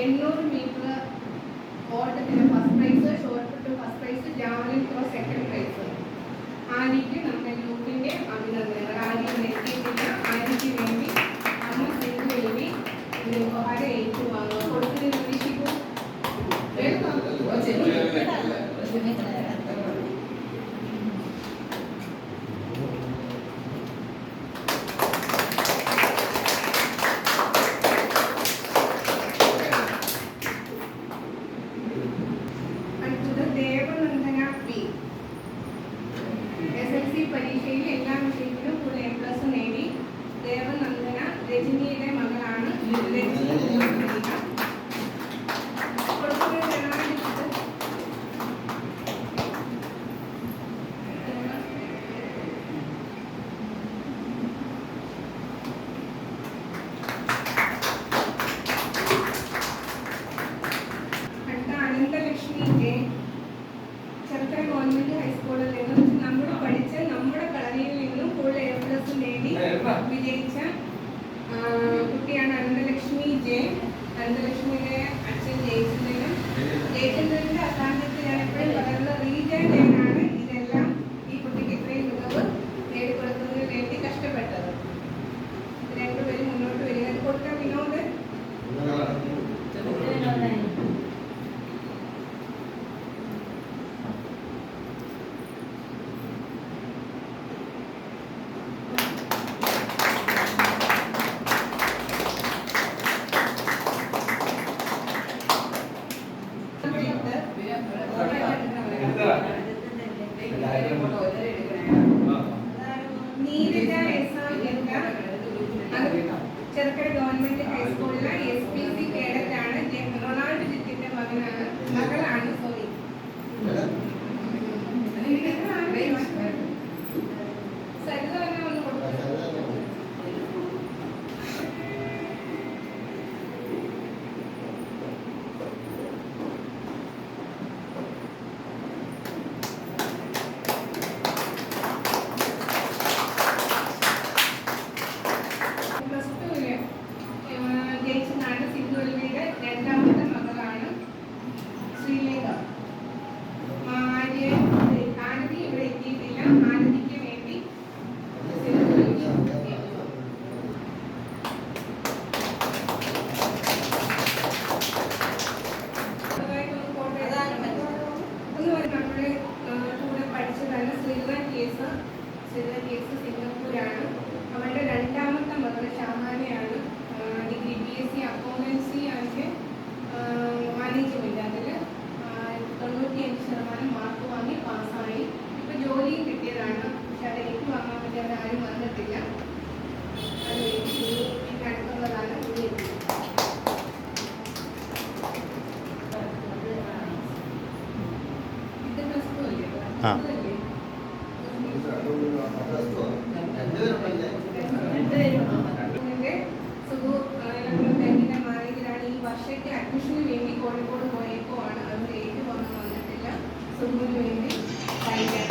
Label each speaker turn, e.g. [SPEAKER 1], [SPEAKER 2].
[SPEAKER 1] എണ്ണൂറ് മീറ്റർ ഓട്ടത്തിന് first prize short first prize javelin throw second prize ആനിക്ക് നമ്മുടെ ഗ്രൂപ്പിന്റെ അഭിനന്ദനം പരീക്ഷയിൽ എല്ലാ വിഷയത്തിലും ഫുൾ എ പ്ലസ് നേടി. ദേവനന്ദന രജനിയുടെ മകൾ കുട്ടിയാണ് അനന്തലക്ഷ്മി ജെ. അനന്തലക്ഷ്മിയുടെ അച്ഛൻ ജയിച്ചു ജയിച്ചതിന്റെ Anfrage ആ. വർഷത്തെ അഡ്മിഷന് വേണ്ടി കോഴിക്കോട് പോയപ്പോൾ ആണ് അത് ഏറ്റു വന്നിട്ടില്ല സുഖിന് വേണ്ടി പഠിക്കാൻ